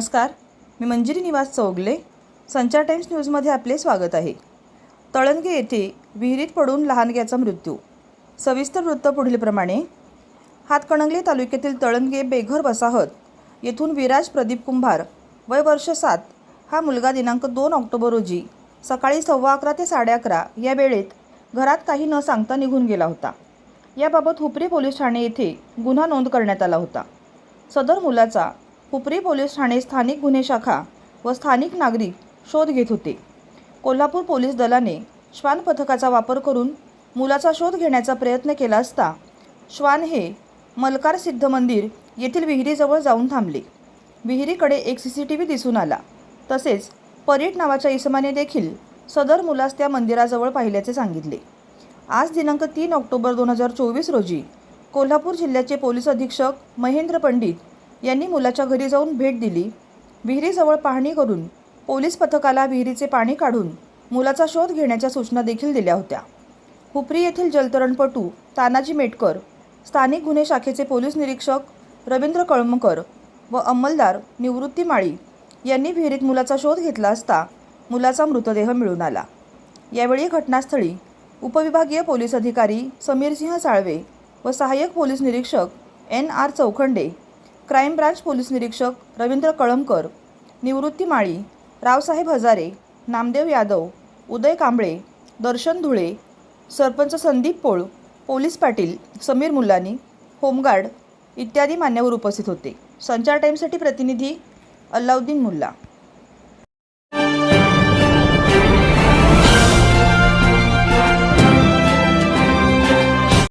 नमस्कार. मी मंजिरी निवास चौगले. संचार टाइम्स न्यूजमध्ये आपले स्वागत आहे. तळणगे येथे विहिरीत पडून लहानग्याचा मृत्यू. सविस्तर वृत्त पुढीलप्रमाणे हातकणंगले तालुक्यातील तळणगे बेघर वसाहत येथून विराज प्रदीप कुंभार वय वर्ष सात हा मुलगा दिनांक दोन ऑक्टोबर रोजी सकाळी सव्वा अकरा ते साडे अकरा या वेळेत घरात काही न सांगता निघून गेला होता. याबाबत हुपरी पोलीस ठाणे येथे गुन्हा नोंद करण्यात आला होता. सदर मुलाचा हुपरी पोलीस ठाणे स्थानिक गुन्हे शाखा व स्थानिक नागरिक शोध घेत होते. कोल्हापूर पोलीस दलाने श्वान पथकाचा वापर करून मुलाचा शोध घेण्याचा प्रयत्न केला असता श्वान हे मलकार सिद्ध मंदिर येथील विहिरीजवळ जाऊन थांबले. विहिरीकडे एक सी सी टी व्ही दिसून आला. तसेच परीट नावाच्या इसमाने देखील सदर मुलास त्या मंदिराजवळ पाहिल्याचे सांगितले. आज दिनांक तीन ऑक्टोबर दोन हजार चोवीस रोजी कोल्हापूर जिल्ह्याचे पोलीस अधीक्षक महेंद्र पंडित यांनी मुलाच्या घरी जाऊन भेट दिली. विहिरीजवळ पाहणी करून पोलीस पथकाला विहिरीचे पाणी काढून मुलाचा शोध घेण्याच्या सूचना देखील दिल्या होत्या. हुपरी येथील जलतरणपटू तानाजी मेटकर स्थानिक गुन्हे शाखेचे पोलीस निरीक्षक रवींद्र कळमकर व अंमलदार निवृत्ती माळी यांनी विहिरीत मुलाचा शोध घेतला असता मुलाचा मृतदेह मिळून आला. यावेळी घटनास्थळी उपविभागीय पोलीस अधिकारी समीरसिंह साळवे व सहाय्यक पोलीस निरीक्षक N R Chaukhande crime branch police निरीक्षक Ravindra Kalamkar Nivrutti Mali Raosaheb Hazare Namdev Yadav Uday Kamble Darshan Dhule sarpanch Sandeep Pol police Patil Sameer Mullani home guard इत्यादी मान्यवर उपस्थित होते. संचार टाईमसाठी प्रतिनिधी अल्लाउद्दीन मुल्ला.